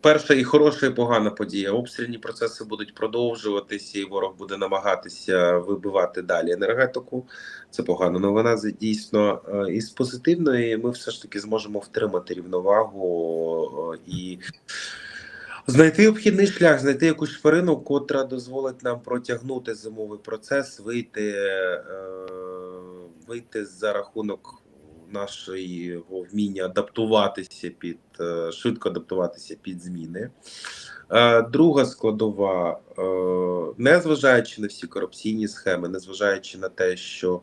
перша і хороша, і погана подія. Обстрільні процеси будуть продовжуватися, і ворог буде намагатися вибивати далі енергетику. Це погана новина. Дійсно, Е, і з позитивної ми все ж таки зможемо втримати рівновагу е, і. Знайти обхідний шлях, знайти якусь шпарину, котра дозволить нам протягнути зимовий процес, вийти, е, вийти за рахунок нашого вміння адаптуватися під е, швидко адаптуватися під зміни. Е, Друга складова, е, незважаючи на всі корупційні схеми, незважаючи на те, що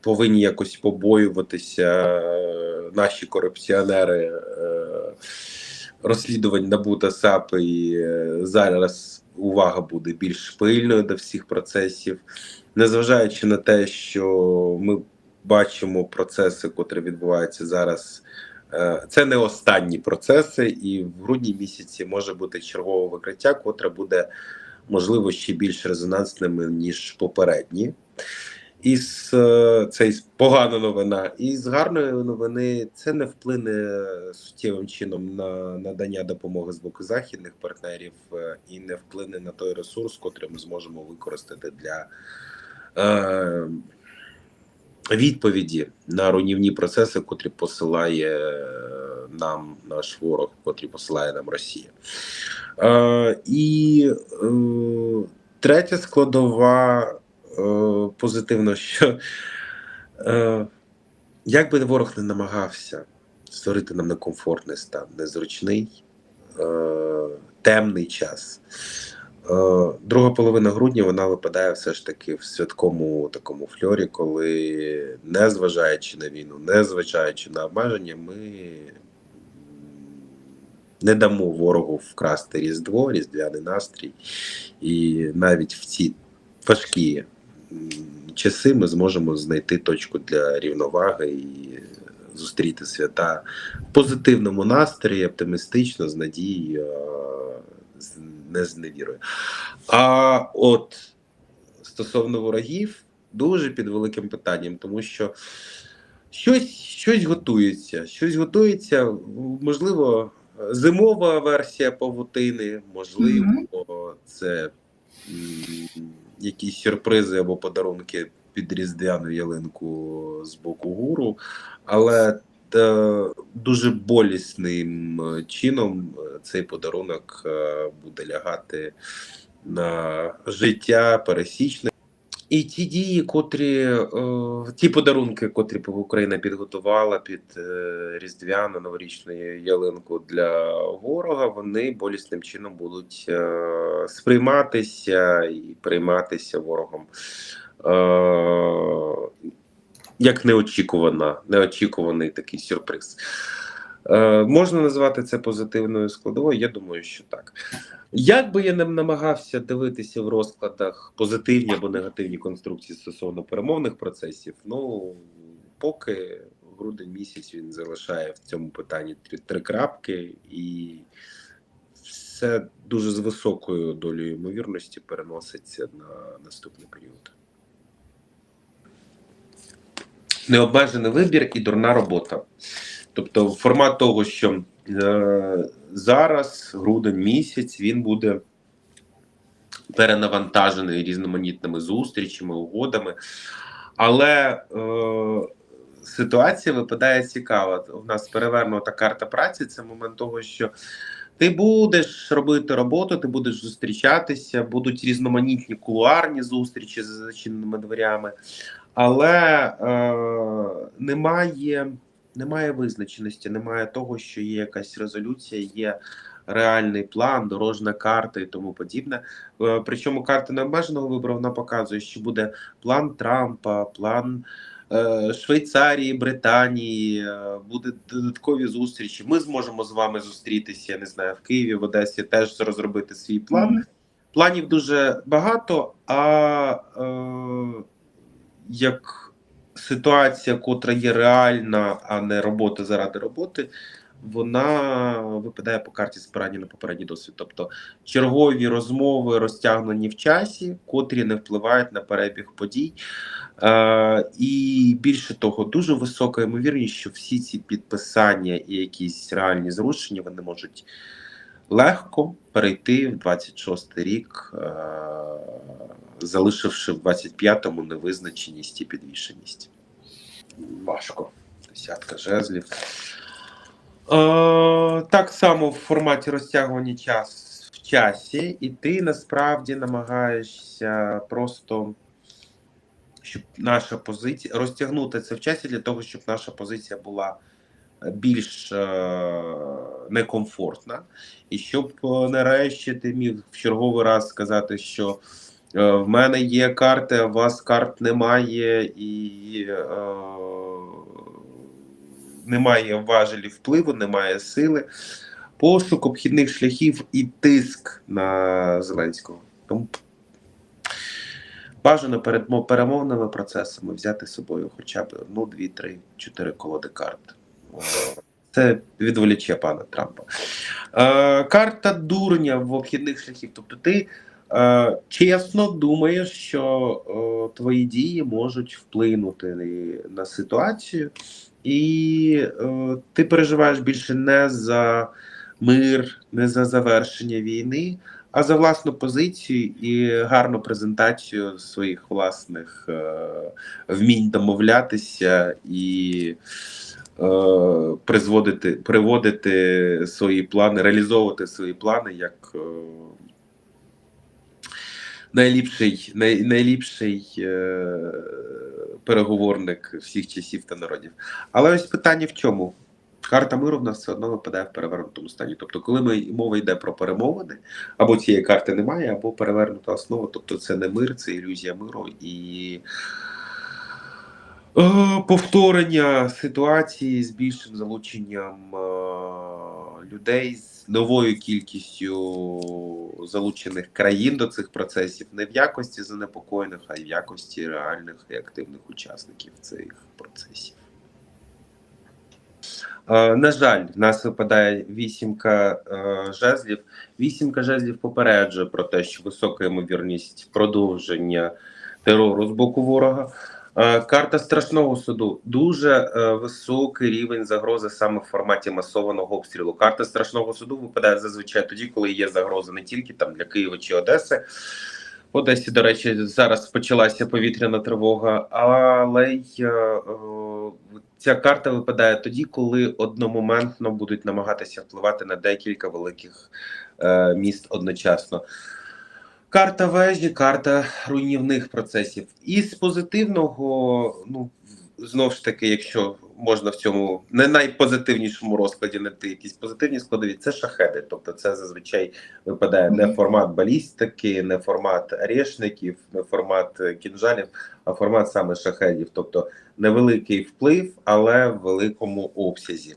повинні якось побоюватися наші корупціонери розслідувань НАБУ та САП, і зараз увага буде більш пильною до всіх процесів, незважаючи на те, що ми бачимо процеси, котрі відбуваються зараз. Е, Це не останні процеси, і в грудні місяці може бути чергове викриття, котре буде можливо ще більш резонансним ніж попередні. І з е, це погана новина. І з гарної новини це не вплине суттєвим чином на надання допомоги з боку західних партнерів е, і не вплине на той ресурс, котрий ми зможемо використати для відповіді на руйнівні процеси, котрі посилає е, нам наш ворог, котрі посилає нам Росія. Е, і е, третя складова е, позитивно, що е, як би ворог не намагався створити нам некомфортний стан, незручний, е, темний час. Е, Друга половина грудня вона випадає все ж таки в святковому такому фльорі, коли, незважаючи на війну, незважаючи на обмеження, ми не дамо ворогу вкрасти Різдво, різдвяний настрій. І навіть в ці важкі часи ми зможемо знайти точку для рівноваги і зустріти свята в позитивному настрої, оптимістично, з надією, з- не з невірою. А от стосовно ворогів, дуже під великим питанням, тому що щось, щось готується, щось готується, можливо, зимова версія павутини, можливо, це м, якісь сюрпризи або подарунки під різдвяну ялинку з боку гуру, але дуже болісним е, чином е, цей подарунок е, буде лягати на життя пересічне. І ті дії, котрі е, ті подарунки, котрі Україна підготувала під е, різдвяну новорічну ялинку для ворога, вони болісним чином будуть е, сприйматися і прийматися ворогом е, як неочікувана, неочікуваний такий сюрприз. Е, можна назвати це позитивною складовою? Я думаю, що так. Як би я не намагався дивитися в розкладах позитивні або негативні конструкції стосовно перемовних процесів, ну поки грудень місяць він залишає в цьому питанні три, три крапки, і все дуже з високою долею ймовірності переноситься на наступний період. Необмежений вибір і дурна робота. Тобто, формат того, що е, зараз, грудень місяць, він буде перенавантажений різноманітними зустрічами, угодами. Але е, ситуація випадає цікава. У нас перевернута карта праці. Це момент того, що ти будеш робити роботу, ти будеш зустрічатися, будуть різноманітні кулуарні зустрічі за зачиненими дверями, але е, немає немає визначеності, немає того, що є якась резолюція, є реальний план, дорожна карта і тому подібне. Е, Причому карта необмеженого вибору вона показує, що буде план Трампа, план е, Швейцарії, Британії, е, буде додаткові зустрічі. Ми зможемо з вами зустрітися. Я не знаю, в Києві, в Одесі теж розробити свій план. Планів дуже багато, а е, як ситуація, котра є реальна, а не робота заради роботи, вона випадає по карті спирання на попередній досвід. Тобто чергові розмови розтягнені в часі, котрі не впливають на перебіг подій. Е, і більше того, дуже висока ймовірність, що всі ці підписання і якісь реальні зрушення вони можуть легко перейти в 26 рік, е, залишивши в 25-му невизначеність і підвішеність. Важко. Десятка жезлів. Е, так само в форматі розтягування час в часі, і ти насправді намагаєшся просто, щоб наша позиція розтягнути це в часі для того, щоб наша позиція була більш е, некомфортна, і щоб е, нарешті ти міг в черговий раз сказати, що е, в мене є карти, а у вас карт немає, і немає важелів впливу, немає сили. Пошук обхідних шляхів і тиск на Зеленського. Тому бажано перед перемовними процесами взяти з собою хоча б одну, дві, три, чотири колоди карт. Це відволіче пана Трампа. Е, карта дурня в обхідних шляхів. Тобто, ти е, чесно думаєш, що е, твої дії можуть вплинути на ситуацію, і е, ти переживаєш більше не за мир, не за завершення війни, а за власну позицію і гарну презентацію своїх власних е, вмінь домовлятися і призводити, приводити свої плани, реалізовувати свої плани як е, найліпший, най, найліпший е, переговорник всіх часів та народів. Але ось питання в чому? Карта миру в нас все одно випадає в перевернутому стані. Тобто, коли ми мова йде про перемовини, або цієї карти немає, або перевернута основа. Тобто, це не мир, це ілюзія миру і е, повторення ситуації з більшим залученням е, людей з новою кількістю залучених країн до цих процесів, не в якості занепокоєних, а й в якості реальних і активних учасників цих процесів. Е, На жаль, в нас випадає вісімка е, жезлів. Вісімка жезлів попереджує про те, що висока ймовірність продовження терору з боку ворога. Е, Карта страшного суду дуже е, високий рівень загрози саме в форматі масованого обстрілу. Карта страшного суду випадає зазвичай тоді, коли є загроза не тільки там для Києва чи Одеси. В Одесі, до речі, зараз почалася повітряна тривога, але й е, ця карта випадає тоді, коли одномоментно будуть намагатися впливати на декілька великих міст одночасно. Карта вежі, карта руйнівних процесів. І з позитивного, ну знов ж таки, якщо можна в цьому не найпозитивнішому розкладі знайти якісь позитивні складові, це шахеди. Тобто, це зазвичай випадає не формат балістики, не формат орешників, не формат кінжалів, формат саме шахедів. Тобто невеликий вплив, але в великому обсязі.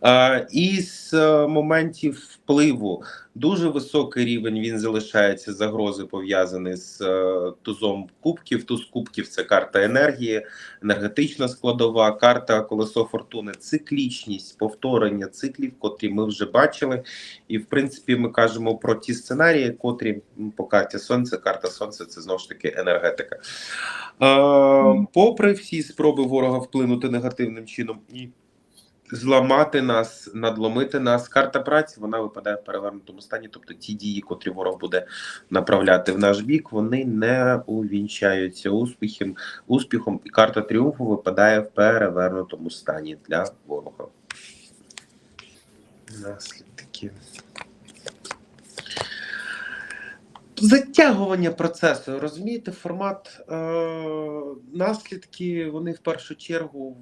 А, із е, моментів впливу дуже високий рівень він залишається загрози пов'язаний з е, тузом кубків. Туз кубків це карта енергії, енергетична складова, карта колесо фортуни, циклічність, повторення циклів, котрі ми вже бачили. І в принципі, ми кажемо про ті сценарії, котрі по карті сонця. Карта сонця це знову ж таки енергетика. Е, попри всі спроби ворога вплинути негативним чином і зламати нас, надломити нас. Карта праці вона випадає в перевернутому стані. Тобто ті дії, котрі ворог буде направляти в наш бік, вони не увінчаються успіхом. Успіхом і карта тріумфу випадає в перевернутому стані для ворога. Наслідки. Затягування процесу, розумієте, формат е, наслідки вони в першу чергу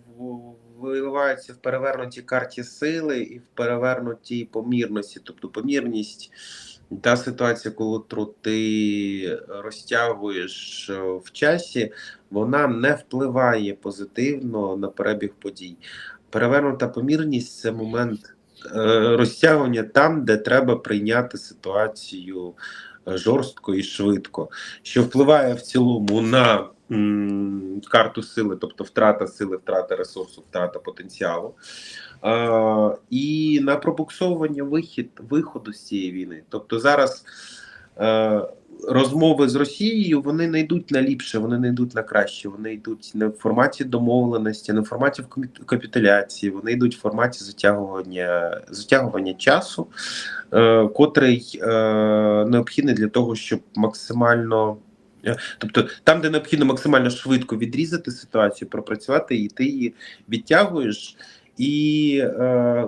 виливаються в перевернутій карті сили і в перевернутій помірності. Тобто помірність та ситуація, коли ти розтягуєш е, в часі, вона не впливає позитивно на перебіг подій. Перевернута помірність це момент е, розтягування там, де треба прийняти ситуацію жорстко і швидко, що впливає в цілому на карту сили, тобто втрата сили, втрата ресурсу, втрата потенціалу. а, і на пробуксовування вихід виходу з цієї війни. Тобто зараз розмови з Росією вони не йдуть на ліпше, вони не йдуть на краще. Вони йдуть не в форматі домовленості, не в форматі капітуляції. Вони йдуть в форматі затягування затягування часу, е, котрий е, необхідний для того, щоб максимально. е, Тобто там, де необхідно максимально швидко відрізати ситуацію, пропрацювати, і ти її відтягуєш. І е,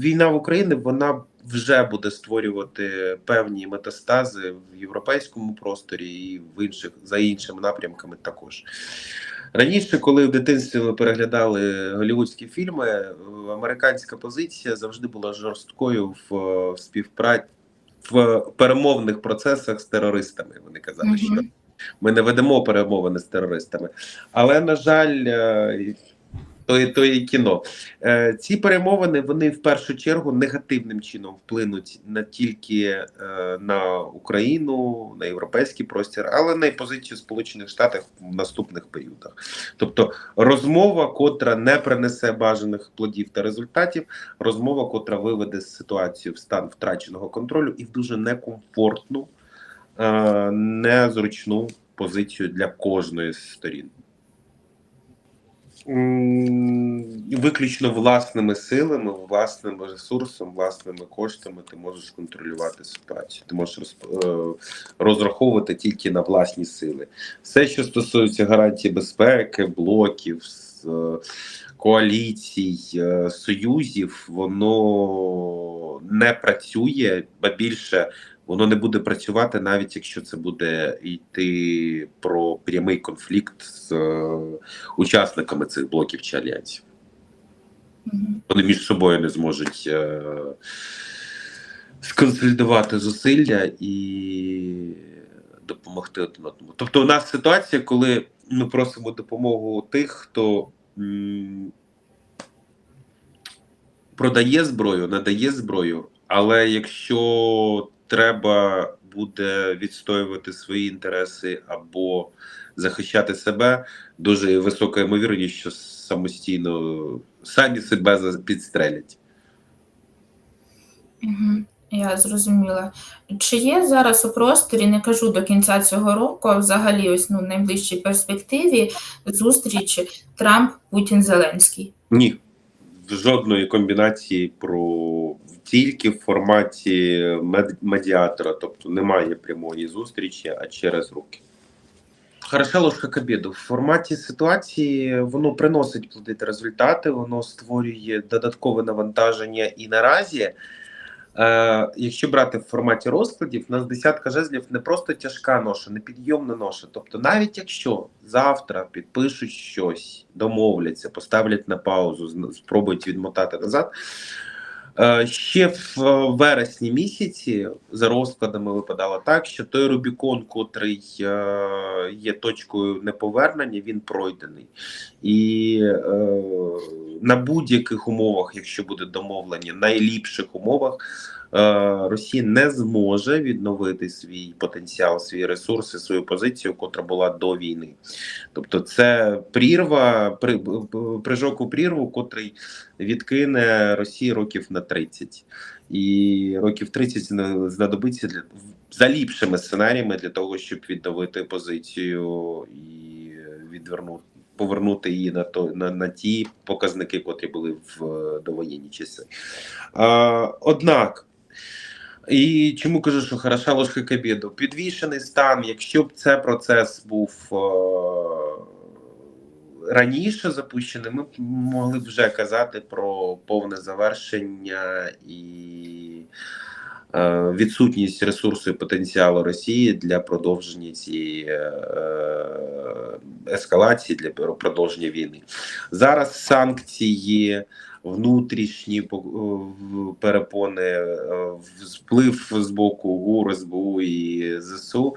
війна в Україні вона вже буде створювати певні метастази в європейському просторі і в інших за іншими напрямками також. Раніше, коли в дитинстві ми переглядали голівудські фільми, е, американська позиція завжди була жорсткою в е, співпраці в перемовних процесах з терористами. Вони казали, Мгм. що ми не ведемо перемовини з терористами. Але на жаль, е, то, то і кіно. Е, Ці перемовини вони в першу чергу негативним чином вплинуть не тільки е, на Україну, на європейський простір, але на позицію Сполучених Штатів в наступних періодах. Тобто розмова, котра не принесе бажаних плодів та результатів, розмова, котра виведе ситуацію в стан втраченого контролю і в дуже некомфортну, е, незручну позицію для кожної з сторін. Виключно власними силами, власним ресурсом, власними коштами ти можеш контролювати ситуацію. Ти можеш розп- е, розраховувати тільки на власні сили. Все, що стосується гарантії безпеки, блоків, е, коаліцій, е, союзів, воно не працює, ба більше воно не буде працювати, навіть якщо це буде йти про прямий конфлікт з учасниками цих блоків чи альянсів. Вони між собою не зможуть е, сконсолідувати зусилля і допомогти один одному. Тобто, у нас ситуація, коли ми просимо допомогу тих, хто м, продає зброю, надає зброю, але якщо треба буде відстоювати свої інтереси або захищати себе, дуже висока ймовірність, що самостійно самі себе підстрелять. Я зрозуміла. Чи є зараз у просторі, не кажу до кінця цього року, а взагалі ось ну, в найближчій перспективі зустрічі Трамп, Путін, Зеленський? Ні, в жодної комбінації про тільки в форматі медіатора, тобто немає прямої зустрічі, а через руки. Хороша ложка к обіду. В форматі ситуації воно приносить плоди та результати, воно створює додаткове навантаження і наразі. Е, якщо брати в форматі розкладів, у нас десятка жезлів не просто тяжка ноша, не підйомна ноша. Тобто, навіть якщо завтра підпишуть щось, домовляться, поставлять на паузу, спробують відмотати назад. Е, Ще в е, вересні місяці за розкладами випадало так, що той Рубікон, котрий е, є точкою неповернення, він пройдений. І на будь-яких умовах, якщо буде домовлення, найліпших умовах, е, Росія не зможе відновити свій потенціал, свої ресурси, свою позицію, котра була до війни. Тобто, це прірва, при, прижок у прірву, котрий відкине Росії років на 30. І років 30 знадобиться для за ліпшими сценаріями для того, щоб відновити позицію і відвернути. Повернути її на то на, на ті показники, котрі були в е, довоєнні часи. А, однак, і чому кажу, що хороша ложка к обіду? Підвішений стан, якщо б це процес був е, раніше запущений, ми б могли б вже казати про повне завершення і відсутність ресурсу і потенціалу Росії для продовження цієї е, ескалації, для продовження війни. Зараз санкції. Внутрішні перепони, е, вплив з боку ГУР, СБУ і ЗСУ,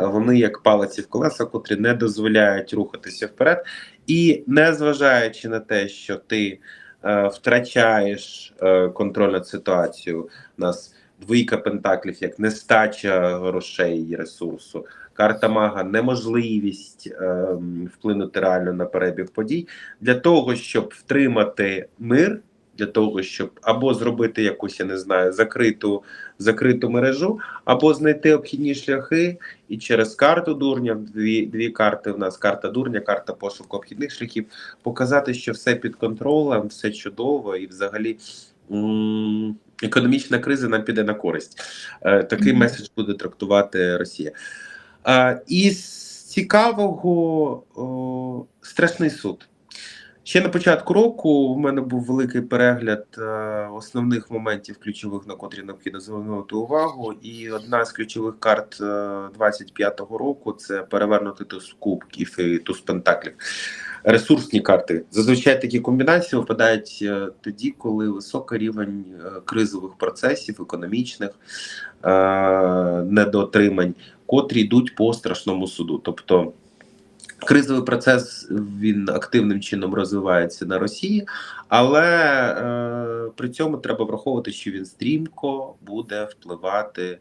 е, вони як палиці в колеса, котрі не дозволяють рухатися вперед. І незважаючи на те, що ти е, втрачаєш е, контроль над ситуацією, у нас двійка пентаклів, як нестача грошей і ресурсу, карта мага, неможливість е, вплинути реально на перебіг подій. Для того, щоб втримати мир для того, щоб або зробити якусь, я не знаю, закриту, закриту мережу, або знайти обхідні шляхи. І через карту дурня, дві, дві карти в нас карта дурня, карта пошуку обхідних шляхів, показати, що все під контролем, все чудово, і взагалі м, економічна криза нам піде на користь. Е, Такий Мгм. меседж буде трактувати Росія. Е, Із цікавого о, страшний суд. Ще на початку року в мене був великий перегляд е, основних моментів ключових, на котрі необхідно звернути увагу. І одна з ключових карт е, 25-го року це перевернути туз кубків і туз пентаклів. Ресурсні карти. Зазвичай такі комбінації випадають е, тоді, коли високий рівень е, кризових процесів, економічних е, недоотримань, котрі йдуть по страшному суду. Тобто кризовий процес він активним чином розвивається на Росії, але при цьому треба враховувати, що він стрімко буде впливати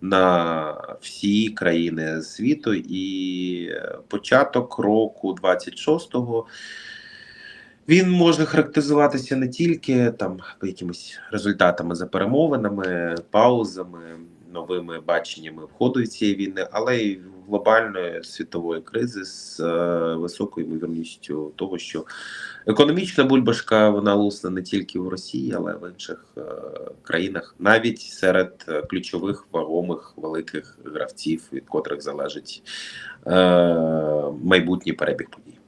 на всі країни світу, і початок року 26-го він може характеризуватися не тільки там якимись результатами за перемовинами, паузами, новими баченнями входу цієї війни, але й глобальної світової кризи з е, високою ймовірністю того, що економічна бульбашка вона лусне не тільки в Росії, але й в інших е, країнах, навіть серед е, ключових вагомих великих гравців, від котрих залежить майбутній перебіг подій.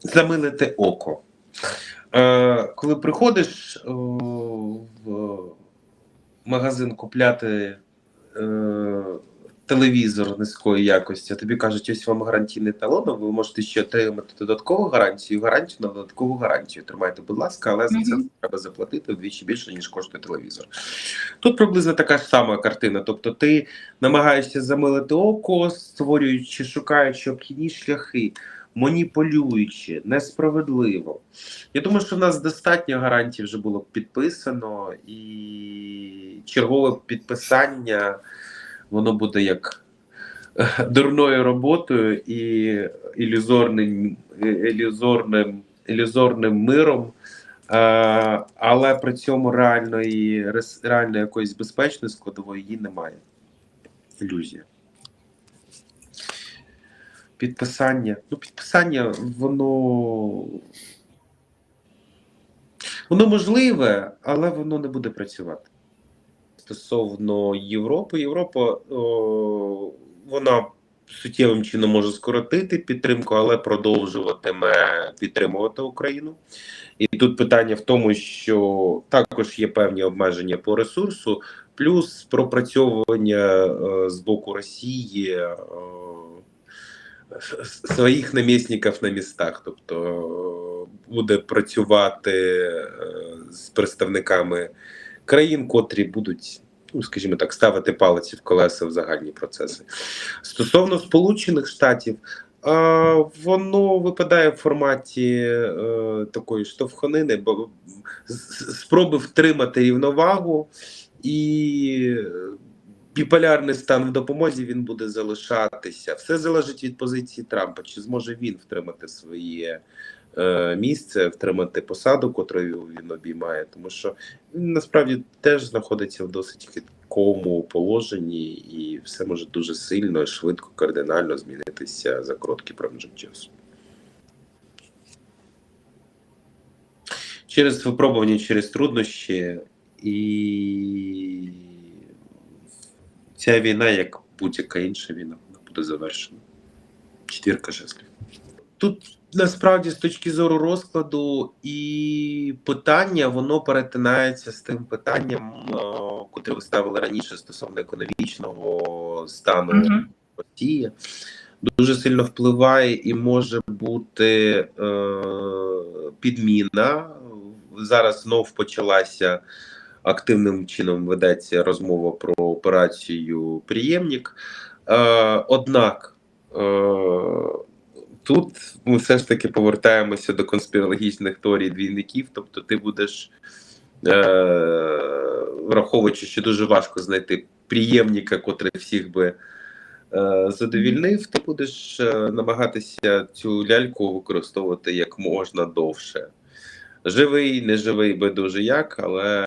Замилити око. Е, коли приходиш в магазин купляти е, телевізор низької якості, а тобі кажуть, ось вам гарантійний талон, ви можете ще отримати додаткову гарантію, гарантію на додаткову гарантію. Тримайте, будь ласка, але за це треба заплатити вдвічі більше, ніж коштує телевізор. Тут приблизно така ж сама картина. Тобто, ти намагаєшся замилити око, створюючи, шукаючи обхідні шляхи, маніпулюючи, несправедливо. Я думаю, що в нас достатньо гарантій вже було підписано, і чергове підписання воно буде як е, дурною роботою і ілюзорним, е, ілюзорним, ілюзорним миром. Е, але при цьому реальної рес- реально якоїсь безпечної складової її немає. Ілюзія. Підписання. Ну, підписання, воно. Воно можливе, але воно не буде працювати. Стосовно Європи, Європа о, вона суттєвим чином може скоротити підтримку, але продовжуватиме підтримувати Україну. І тут питання в тому, що також є певні обмеження по ресурсу, плюс пропрацьовування е, з боку Росії е, с- своїх намісників на містах, тобто е, буде працювати е, з представниками країн, котрі будуть. Ну, скажімо так, ставити палиці в колеса в загальні процеси. Стосовно Сполучених Штатів, а, воно випадає в форматі е, такої штовханини, бо спроби втримати рівновагу і е, біполярний стан в допомозі він буде залишатися. Все залежить від позиції Трампа. Чи зможе він втримати своє е, місце, втримати посаду, котрою він обіймає, тому що він насправді теж знаходиться в досить хиткому положенні, і все може дуже сильно, швидко, кардинально змінитися за короткий проміжок часу. Через випробування, через труднощі, і ця війна, як будь-яка інша війна, вона буде завершена. Четвірка жезлів. Тут насправді з точки зору розкладу і питання, воно перетинається з тим питанням, е, котре ви ставили раніше стосовно економічного стану. Росії. Дуже сильно впливає і може бути е, підміна. Зараз знов почалася активним чином ведеться розмова про операцію «Приємник». Е, однак е, тут ми все ж таки повертаємося до конспірологічних теорій двійників. Тобто, ти будеш, е, враховуючи, що дуже важко знайти приємника, котрий всіх би задовільнив, ти будеш намагатися цю ляльку використовувати як можна довше. Живий, неживий, байдуже як, але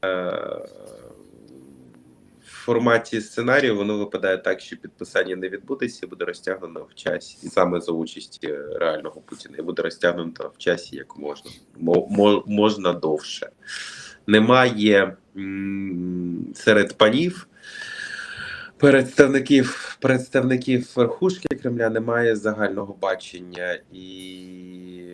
в форматі сценарію воно випадає так, що підписання не відбудеться, буде розтягнено в часі, і саме за участі реального Путіна, і буде розтягнуто в часі як можна, мо- мо- можна довше. Немає серед панів представників представників верхушки Кремля немає загального бачення, і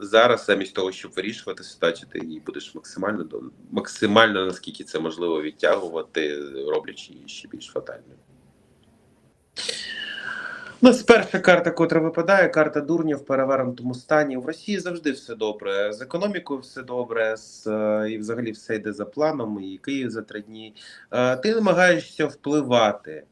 зараз, замість того, щоб вирішувати ситуацію, ти її будеш максимально максимально наскільки це можливо відтягувати, роблячи її ще більш фатальною. У нас перша карта, котра випадає, карта дурня в перевернутому стані. В Росії завжди все добре. З економікою все добре, з, е, і взагалі все йде за планом, і Київ за три дні. Е, Ти намагаєшся впливати,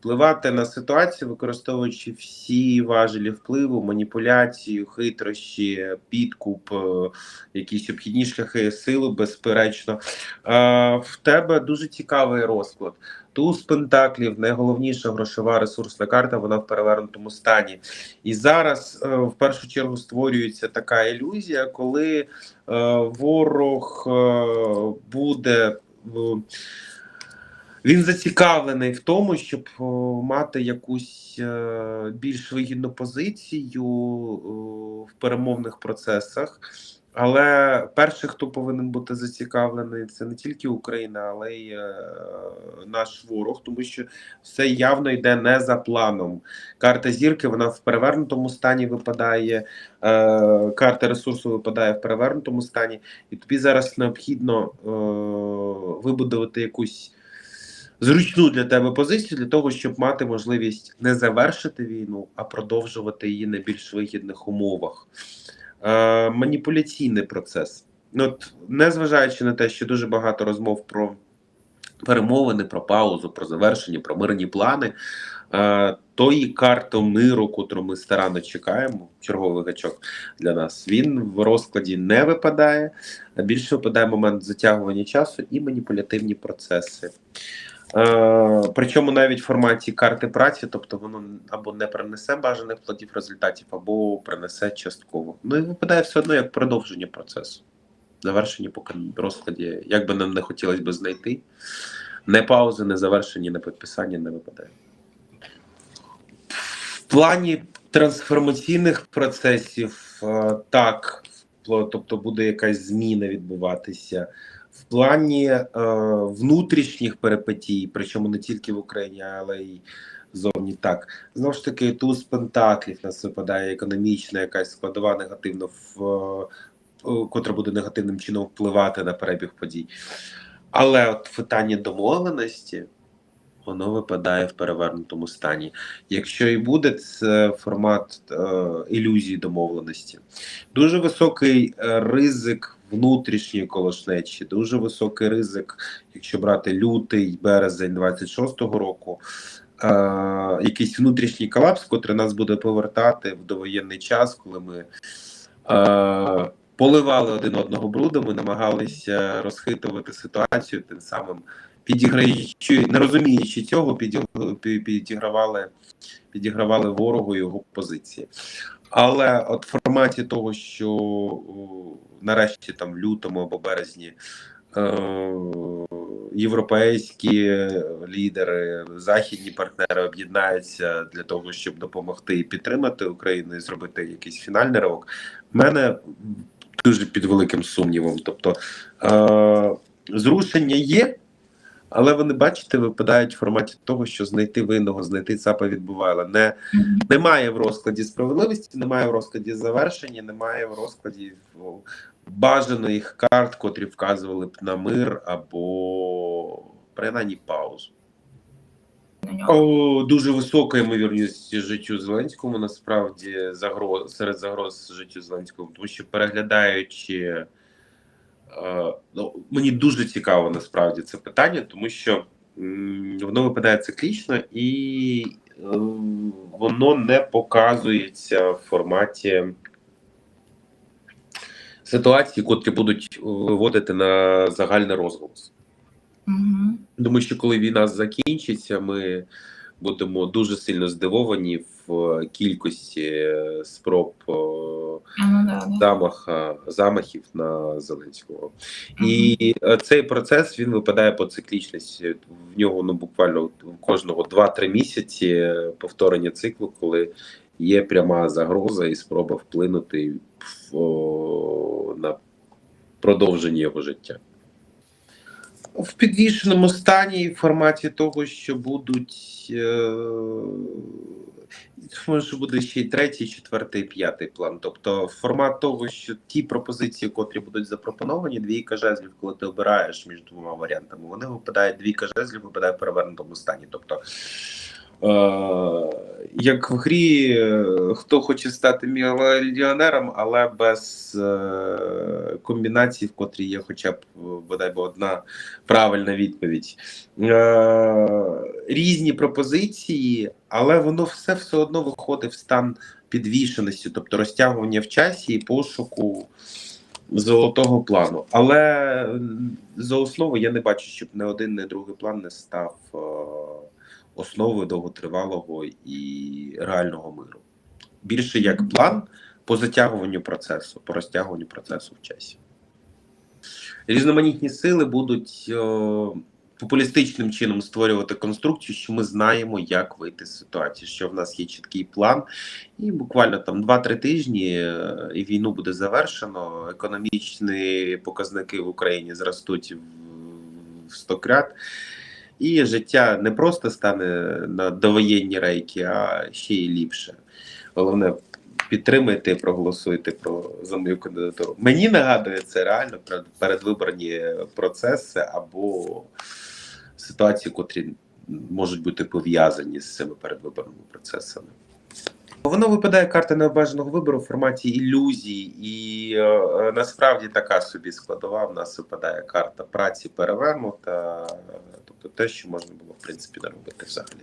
впливати на ситуацію, використовуючи всі важелі впливу, маніпуляцію, хитрощі, підкуп, е, якісь обхідні шляхи, силу, безперечно. В тебе дуже цікавий розклад. Туз Пентаклів, найголовніша грошова ресурсна карта, вона в перевернутому стані. І зараз е, в першу чергу створюється така ілюзія, коли е, ворог е, буде. він зацікавлений в тому, щоб мати якусь більш вигідну позицію в перемовних процесах. Але перший, хто повинен бути зацікавлений, це не тільки Україна, але й е, наш ворог, тому що все явно йде не за планом. Карта зірки вона в перевернутому стані випадає, е, карта ресурсу випадає в перевернутому стані, і тобі зараз необхідно е, вибудувати якусь зручну для тебе позицію для того, щоб мати можливість не завершити війну, а продовжувати її на більш вигідних умовах. Е, маніпуляційний процес. Ну, от, незважаючи на те, що дуже багато розмов про перемовини, про паузу, про завершення, про мирні плани. Е, тої карти миру, котру ми старанно чекаємо, черговий гачок для нас, він в розкладі не випадає. Більше випадає момент затягування часу і маніпулятивні процеси. Е, причому навіть в форматі карти праці, тобто воно або не принесе бажаних плодів результатів, або принесе частково. Ну і випадає все одно як продовження процесу. Завершення поки розкладі, як би нам не хотілося би знайти, не паузи, не завершення, не підписання не випадає. В плані трансформаційних процесів е, так, тобто буде якась зміна відбуватися. В плані е, внутрішніх перипетій, причому не тільки в Україні, але й зовні так. Знову ж таки, туз пентаклів нас випадає економічна якась складова негативно в е, котра буде негативним чином впливати на перебіг подій. Але от питання домовленості, воно випадає в перевернутому стані. Якщо і буде це формат е, ілюзії домовленості, дуже високий е, ризик внутрішньої колошнечі, дуже високий ризик, якщо брати лютий, березень 26-го року. Е, якийсь внутрішній колапс, котрий нас буде повертати в довоєнний час, коли ми е, поливали один одного брудом і намагалися розхитувати ситуацію, тим самим підіграючи, не розуміючи цього, підіг- підігравали, підігравали ворогу його позиції. Але от в форматі того, що нарешті там в лютому або березні е, європейські лідери, західні партнери об'єднаються для того, щоб допомогти і підтримати Україну і зробити якийсь фінальний ривок, в мене дуже під великим сумнівом. Тобто е, зрушення є. Але вони, бачите, випадають в форматі того, що знайти винного, знайти ЦАПа відбувала. Не немає в розкладі справедливості, немає в розкладі завершення, немає в розкладі бажаних карт, котрі вказували б на мир або принаймні паузу. О, дуже висока ймовірність життю Зеленському насправді загроз серед загроз життю Зеленському, тому що переглядаючи. Е, Ну, мені дуже цікаво насправді це питання, тому що воно випадає циклічно і е, воно не показується в форматі ситуації, котрі будуть виводити на загальний розголос. Мгм. Думаю, що коли війна закінчиться, ми будемо дуже сильно здивовані в кількості е, спроб е, Ну, замаха замахів на Зеленського. І е, цей процес він випадає по циклічності. В нього ну буквально кожного 2-3 місяці е, повторення циклу, коли є пряма загроза і спроба вплинути в, о, на продовження його життя. В підвішеному стані в форматі того, що будуть е, що буде ще й третій, четвертий, п'ятий план. Тобто формат того, що ті пропозиції, котрі будуть запропоновані, двійка жезлів, коли ти обираєш між двома варіантами, вони випадають двійка жезлів, випадає в перевернутому стані. Тобто, як в грі, е, хто хоче стати мільйонером, але без е, комбінацій, в котрій є хоча б е, бодай би одна правильна відповідь. Е, різні пропозиції, але воно все все одно виходить в стан підвішеності, тобто розтягування в часі і пошуку золотого плану. Але за основу я не бачу, щоб не один, не другий план не став е, основою довготривалого і реального миру. Більше як план по затягуванню процесу, по розтягуванню процесу в часі. Різноманітні сили будуть о, популістичним чином створювати конструкцію, що ми знаємо, як вийти з ситуації, що в нас є чіткий план, і буквально там 2-3 тижні е, і війну буде завершено. Економічні показники в Україні зростуть в 100 крат. І життя не просто стане на довоєнні рейки, а ще й ліпше. Головне, підтримайте, проголосуйте про за мою кандидатуру. Мені нагадує це реально перед- передвиборні процеси або ситуації, котрі можуть бути пов'язані з цими передвиборними процесами. Воно випадає карта необмеженого вибору в форматі ілюзій, і е, е, насправді така собі складова. В нас випадає карта праці перевернута, тобто те, що можна було в принципі не робити взагалі.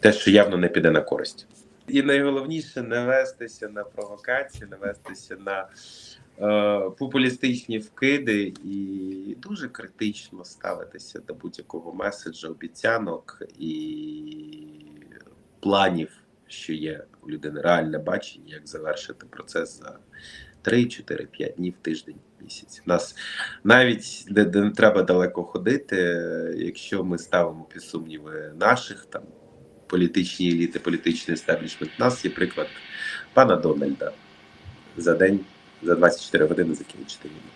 Те, що явно не піде на користь. І найголовніше не вестися на провокації, не вестися на е, популістичні вкиди і дуже критично ставитися до будь-якого меседжа, обіцянок і планів, що є у людини реальне бачення, як завершити процес за 3, 4, 5 днів, тиждень, місяць. У нас навіть де не треба далеко ходити, якщо ми ставимо під сумніви наших там політичні еліти, політичний естеблішмент, у нас є приклад пана Дональда за день, за 24 години закінчити війну.